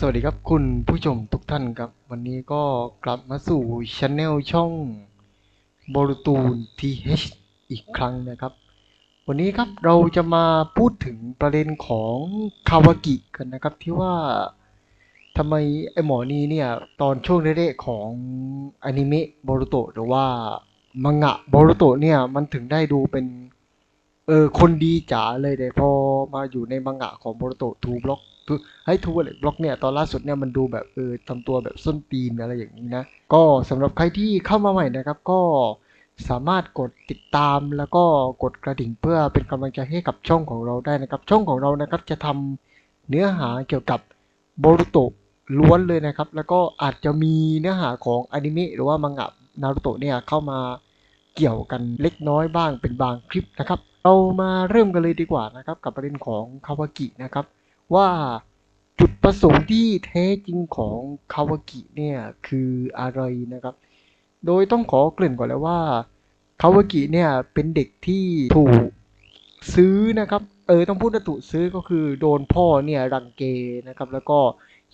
สวัสดีครับคุณผู้ชมทุกท่านครับ วันนี้ก็กลับมาสู่ช anel ช่องบรูตูน TH อีกครั้งนะครับ วันนี้ครับเราจะมาพูดถึงประเด็นของคาวากิกันนะครับ ที่ว่าทำไมไอหมอนี้เนี่ย ตอนช่วงแรกๆของอนิเมะบรูโตหรือว่ามังงะบรูโตเนี่ยมันถึงได้ดูเป็นเออคนดีจ๋าเลยแต่พอมาอยู่ในมังงะของบรูโตทูบล็อก ให้ทูวอลเล็ตบล็อกเนี่ยตอนล่าสุดเนี่ยมันดูแบบเออทำตัวแบบส้นตีนอะไรอย่างนี้นะ ก็สำหรับใครที่เข้ามาใหม่นะครับก็สามารถกดติดตามแล้วก็กดกระดิ่งเพื่อเป็นกำลังใจให้กับช่องของเราได้นะครับ ช่องของเรานะครับจะทำเนื้อหาเกี่ยวกับโบรุโตะล้วนเลยนะครับ แล้วก็อาจจะมีเนื้อหาของอนิเมะหรือว่ามังงะนารูโตะเนี่ยเข้ามาเกี่ยวกันเล็กน้อยบ้างเป็นบางคลิปนะครับ เรามาเริ่มกันเลยดีกว่านะครับ กับประเด็นของคาวากินะครับ ว่าจุดประสงค์ที่แท้จริงของคาวากิเนี่ยคืออะไรนะครับ โดยต้องขอเกริ่นก่อนแล้วว่าคาวากิเนี่ยเป็นเด็กที่ถูกซื้อนะครับ เออต้องพูดว่าถูกซื้อก็คือโดนพ่อเนี่ยรังเกนะครับ แล้วก็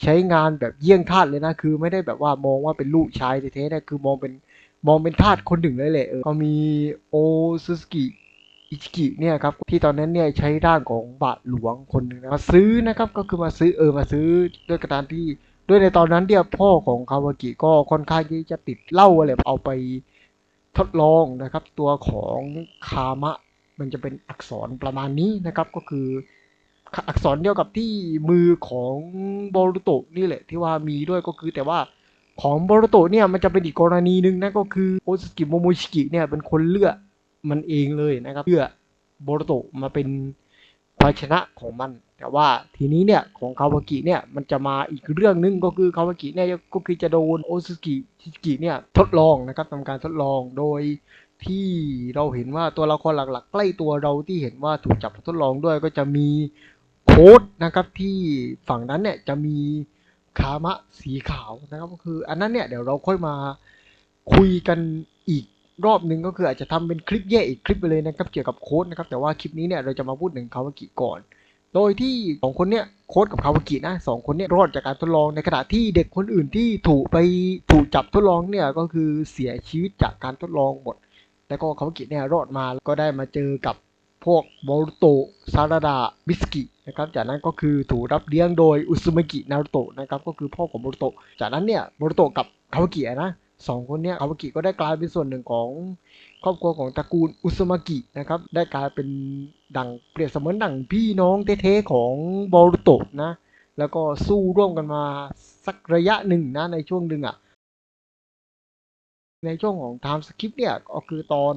ใช้งานแบบเยี่ยงทาสเลยนะ คือไม่ได้แบบว่ามองว่าเป็นลูกชายแท้ๆนะคือมองเป็นมองเป็นทาสคนหนึ่งเลยแหละเออก็มีโอซุสกิ อิชิกิเนี่ยครับที่ตอนนั้นเนี่ยใช้ร่างของบาทหลวงคนหนึ่งนะมาซื้อนะครับก็คือมาซื้อเออมาซื้อด้วยกระดานที่ด้วยในตอนนั้นเนี่ยพ่อของคาวากิก็ค่อนข้างที่จะติดเหล้าอะไรเอาไปทดลองนะครับ ตัวของคามะมันจะเป็นอักษรประมาณนี้นะครับ ก็คือ อักษรเดียวกับที่มือของโบรุโตะนี่แหละ ที่ว่ามีด้วยก็คือแต่ว่าของโบรุโตะเนี่ยมันจะเป็นอีกกรณีหนึ่งนะก็คือโอซากิโมโมชิกิเนี่ยเป็นคนเลือก มันเองเลยนะครับเพื่อโบรโตมาเป็นภาชนะของมัน แต่ว่าทีนี้เนี่ยของคาวากิเนี่ยมันจะมาอีกเรื่องหนึงก็คือคาวากิเนี่ยก็คือจะโดนโอซากิชิกิเนี่ยทดลองนะครับทำการทดลองโดยที่เราเห็นว่าตัวละครหลักๆ ใกล้ตัวเราที่เห็นว่าถูกจับทดลองด้วยก็จะมีโค้ดนะครับที่ฝั่งนั้นเนี่ยจะมีคามะสีขาวนะครับก็คืออันนั้นเนี่ยเดี๋ยวเราค่อยมาคุยกันอีก รอบหนึ่งก็คืออาจจะทำเป็นคลิปแยกอีกคลิปไปเลยนะครับเกี่ยวกับโค้ดนะครับแต่ว่าคลิปนี้เนี่ยเราจะมาพูดถึงคาวากิก่อน โดยที่สองคนเนี่ยโค้ดกับคาวากินะสองคนเนี่ยรอดจากการทดลองในขณะที่เด็กคนอื่นที่ถูกไปถูกจับทดลองเนี่ยก็คือเสียชีวิตจากการทดลองหมดแล้วก็คาวากิเนี่ยรอดมาก็ได้มาเจอกับพวกโบรุโตะซาราดาบิสกินะครับ จากนั้นก็คือถูกรับเลี้ยงโดยอุซุมากินารุโตะนะครับ ก็คือพ่อของโบรุโตะ จากนั้นเนี่ยโบรุโตะกับคาวากินะ สองคนนี้คาวากิก็ได้กลายเป็นส่วนหนึ่งของครอบครัวของตระกูลอุซุมากินะครับ ได้กลายเป็นดังเปรียบเสมือนดังพี่น้องเท่ๆของบอรุโตะนะ แล้วก็สู้ร่วมกันมาสักระยะหนึ่งนะในช่วงหนึ่งอะ ในช่วงของไทม์สคริปเนี่ยก็คือตอน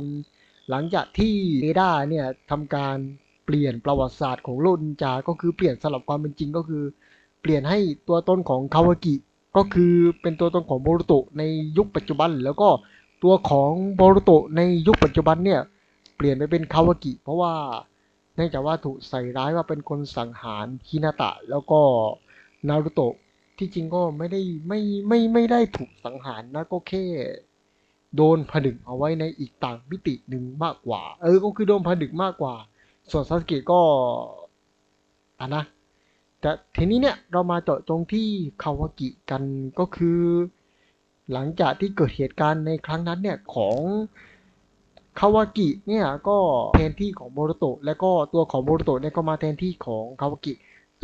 หลังจากที่เอดาเนี่ยทำการเปลี่ยนประวัติศาสตร์ของโลกนินจาก็คือเปลี่ยนสลับความเป็นจริงก็คือ เปลี่ยนให้ตัวตนของคาวากิ ก็คือเป็นตัวตนของโบรุโตะในยุคปัจจุบัน แล้วก็ตัวของโบรุโตะในยุคปัจจุบันเนี่ยเปลี่ยนไปเป็นคาวากิ เพราะว่าเนื่องจากว่าถูกใส่ร้ายว่าเป็นคนสังหารฮินาตะ แล้วก็นารุโตะที่จริงก็ไม่ได้ไม่ไม่ไม่ได้ถูกสังหารนะก็แค่โดนผนึกเอาไว้ในอีกต่างมิติหนึ่งมากกว่า เออก็คือโดนผนึกมากกว่า ส่วนซาสเกะก็อะนะ แต่ทีนี้เนี่ยเรามาเจาะจงที่คาวากิกันก็คือ หลังจากที่เกิดเหตุการณ์ในครั้งนั้นเนี่ยของคาวากิเนี่ยก็แทนที่ของโบรุโตะและก็ตัวของโบรุโตะเนี่ยก็มาแทนที่ของคาวากิ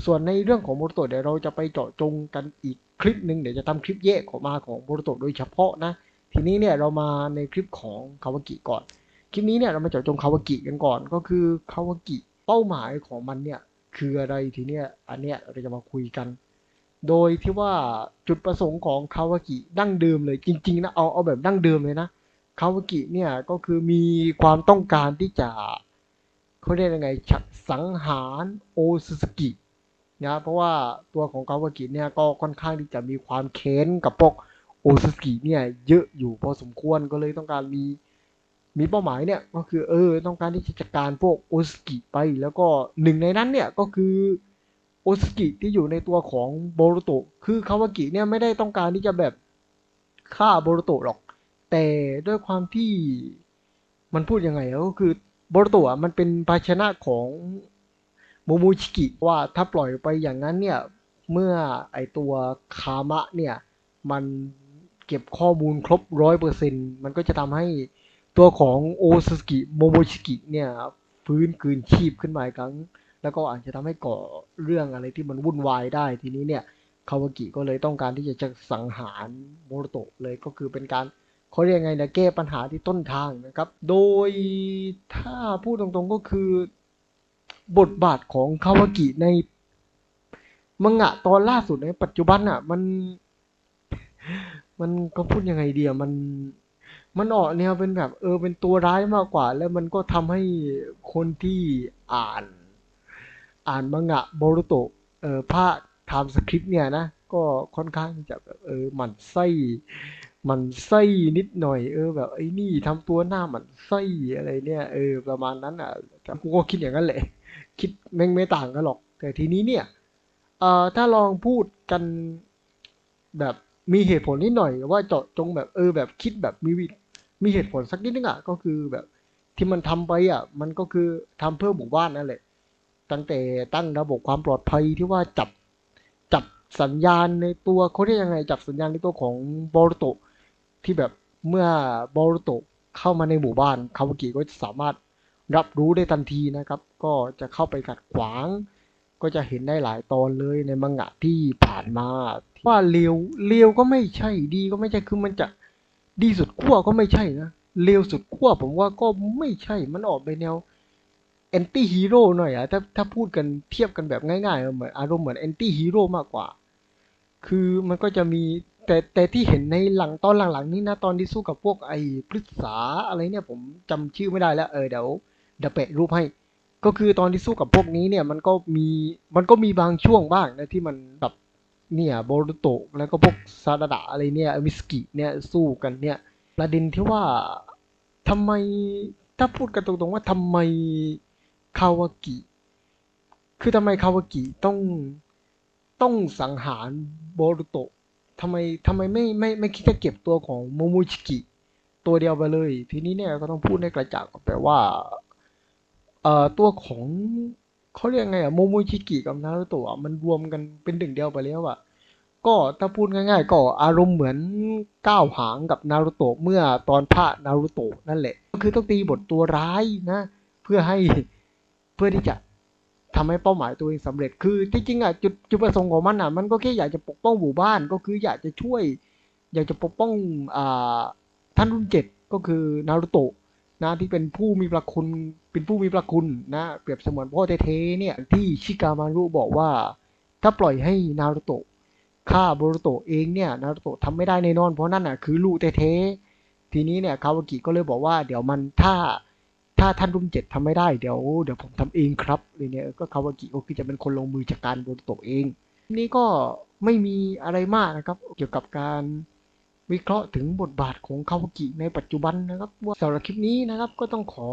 ส่วนในเรื่องของโบรุโตะเดี๋ยวเราจะไปเจาะจงกันอีกคลิปหนึ่งเดี๋ยวจะทำคลิปแยกออกมาของโบรุโตะโดยเฉพาะนะ ทีนี้เนี่ยเรามาในคลิปของคาวากิก่อน คลิปนี้เนี่ยเรามาเจาะจงคาวากิกันก่อนก็คือคาวากิเป้าหมายของมันเนี่ย คืออะไรทีเนี้ยอันเนี้ยเราจะมาคุยกัน โดยที่ว่าจุดประสงค์ของคาวากิดั้งเดิมเลยจริงๆนะเอาเอาแบบดั้งเดิมเลยนะคาวากิเนี่ยก็คือมีความต้องการที่จะเขาเรียกยังไงฉะสังหารโอซุสกินะเพราะว่าตัวของคาวากิเนี่ยก็ค่อนข้างที่จะมีความเค้นกับพวกโอซุสกิเนี่ยเยอะอยู่พอสมควรก็เลยต้องการมี มีเป้าหมายเนี่ยก็คือเออต้องการที่จะจัดการพวกโอสกิไป แล้วก็หนึ่งในนั้นเนี่ยก็คือโอสกิที่อยู่ในตัวของโบรุโตะคือคาวากิเนี่ยไม่ได้ต้องการที่จะแบบฆ่าโบรุโตะหรอก แต่ด้วยความที่มันพูดยังไงอะก็คือโบรุโตะอะมันเป็นภาชนะของโมมูชิกิว่าถ้าปล่อยไปอย่างนั้นเนี่ยเมื่อไอตัวคามะเนี่ยมันเก็บข้อมูลครบร้อยเปอร์เซ็นมันก็จะทำให้ ตัวของโอซาสกิโมโมชิกิเนี่ยฟื้นคืนชีพขึ้นมาอีกครั้ง แล้วก็อาจจะทำให้ก่อเรื่องอะไรที่มันวุ่นวายได้ทีนี้เนี่ยคาวากิก็เลยต้องการที่จะจะสังหารโมโรโตะเลยก็คือเป็นการเขาเรียกไงนะแก้ปัญหาที่ต้นทางนะครับ โดยถ้าพูดตรงๆก็คือบทบาทของคาวากิในมังงะตอนล่าสุดในปัจจุบันอะ มัน มันก็พูดยังไงเดียมัน มันออกแนวเป็นแบบ เออ เป็นตัวร้ายมากกว่า แล้วมันก็ทำให้คนที่อ่าน อ่านมังงะโบรุโตะเออภาคไทม์สคริปต์เนี่ยนะ ก็ค่อนข้างจะแบบเออหมันไส้หมันไส้นิดหน่อย เออ แบบไอ้นี่ทำตัวหน้าหมันไส้อะไรเนี่ย เออ ประมาณนั้นอะแต่กูก็คิดอย่างนั้นแหละ คิดแม่งไม่ต่างกันหรอก แต่ทีนี้เนี่ยเอ่อถ้าลองพูดกันแบบ มีเหตุผลนิดหน่อยว่าเจาะจงแบบเออแบบคิดแบบมีวิมีเหตุผลสักนิดนึงอะก็คือแบบที่มันทำไปอะ มันก็คือทำเพื่อหมู่บ้านนั่นแหละ ตั้งแต่ตั้งระบบความปลอดภัยที่ว่าจับจับสัญญาณในตัวเขาเรียกยังไงจับสัญญาณในตัวของบอรโตที่แบบเมื่อบอรโตเข้ามาในหมู่บ้านคาวากิก็จะสามารถรับรู้ได้ทันทีนะครับ ก็จะเข้าไปขัดขวาง ก็จะเห็นได้หลายตอนเลยในมังงะที่ผ่านมาว่าเลวเลวก็ไม่ใช่ดีก็ไม่ใช่คือมันจะดีสุดขั้วก็ไม่ใช่นะเลวสุดขั้วผมว่าก็ไม่ใช่มันออกไปแนวแอนตี้ฮีโร่หน่อยอะถ้าถ้าพูดกันเทียบกันแบบง่ายๆเหมือนอารมณ์เหมือนแอนตี้ฮีโร่มากกว่า คือมันก็จะมีแต่แต่ที่เห็นในหลังตอนหลังๆนี้นะตอนที่สู้กับพวกไอ้พฤกษาอะไรเนี่ยผมจำชื่อไม่ได้แล้วเออเดี๋ยวเดี๋ยวแปะรูปให้ ก็คือตอนที่สู้กับพวกนี้เนี่ยมันก็มีมันก็มีบางช่วงบ้างนะที่มันแบบเนี่ยโบรุโตะแล้วก็พวกซาดาดะอะไรเนี่ยมิสกิเนี่ยสู้กันเนี่ย ประเด็นที่ว่าทำไมถ้าพูดกันตรงๆว่าทำไมคาวากิ คือทำไมคาวากิต้องต้องสังหารโบรุโตะทำไมทำไมไม่ไม่ไม่คิดจะเก็บตัวของโมโมชิกิตัวเดียวไปเลย ทีนี้เนี่ยก็ต้องพูดให้กระจ่างออกไปว่า เอ่อตัวของเขาเรียกไงอะโมโมชิกิกับนารูโตะมันรวมกันเป็นหนึ่งเดียวไปแล้วอะก็ถ้าพูดง่ายๆ ก็อารมณ์เหมือนก้าวหางกับนารูโตะเมื่อตอนพระนารูโตะนั่นแหละก็คือต้องตีบทตัวร้ายนะ เพื่อให้เพื่อที่จะทำให้เป้าหมายตัวเองสำเร็จคือที่จริงอะจุดจุดประสงค์ของมันอะมันก็แค่อยากจะปกป้องหมู่บ้านก็คืออยากจะช่วย อยากจะปกป้องอ่าท่านรุ่นเจ็ดก็คือนารูโตะ นะที่เป็นผู้มีพระคุณเป็นผู้มีพระคุณนะเปรียบเสมือนพ่อเทเนี่ยที่ชิกามารุบอกว่า ถ้าปล่อยให้นารูโตะฆ่าโบรุโตะเองเนี่ยนารูโตะทำไม่ได้แน่นอนเพราะนั่นอะคือลูกเททีนี้เนี่ยคาวากิก็เลยบอกว่าเดี๋ยวมันถ้าถ้าท่านรุ่นเจ็ดทำไม่ได้เดี๋ยวเดี๋ยวผมทำเองครับเลยเนี่ยก็คาวากิก็คือจะเป็นคนลงมือจัดการโบรุโตะเอง นี่ก็ไม่มีอะไรมากนะครับ เกี่ยวกับการ วิเคราะห์ถึงบทบาทของคาวากิในปัจจุบันนะครับ ว่าสำหรับคลิปนี้นะครับ ก็ต้องขอ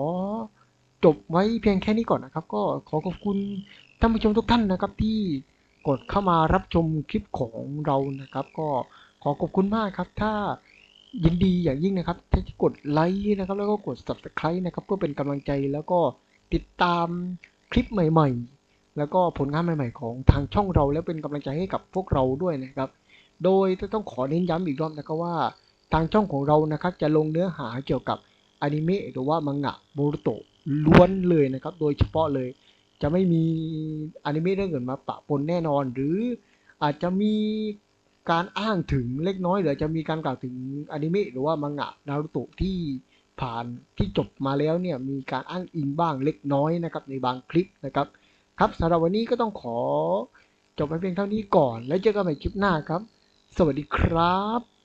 จบไว้เพียงแค่นี้ก่อนนะครับ ก็ขอขอบคุณท่านผู้ชมทุกท่านนะครับ ที่กดเข้ามารับชมคลิปของเรานะครับ ก็ขอขอบคุณมากครับ ถ้ายินดีอย่างยิ่งนะครับที่กดไลค์นะครับ แล้วก็กด subscribe นะครับ เพื่อเป็นกำลังใจแล้วก็ติดตามคลิปใหม่ ๆ แล้วก็ผลงานใหม่ ๆ ของทางช่องเรา แล้วเป็นกำลังใจให้กับพวกเราด้วยนะครับ โดยต้องขอเน้นย้ำอีกรอบนะครับว่า ทางช่องของเรานะครับจะลงเนื้อหาเกี่ยวกับอนิเมะหรือว่ามังงะโบรุโตะล้วนเลยนะครับ โดยเฉพาะเลย จะไม่มีอนิเมะเรื่องอื่นมาปะปนแน่นอน หรืออาจจะมีการอ้างถึงเล็กน้อยหรือจะมีการกล่าวถึงอนิเมะหรือว่ามังงะนารูโตะที่ผ่านที่จบมาแล้วเนี่ยมีการอ้างอิงบ้างเล็กน้อยนะครับในบางคลิปนะครับ ครับสำหรับวันนี้ก็ต้องขอจบไปเพียงเท่านี้ก่อน แล้วเจอกันใหม่คลิปหน้าครับ สวัสดีครับ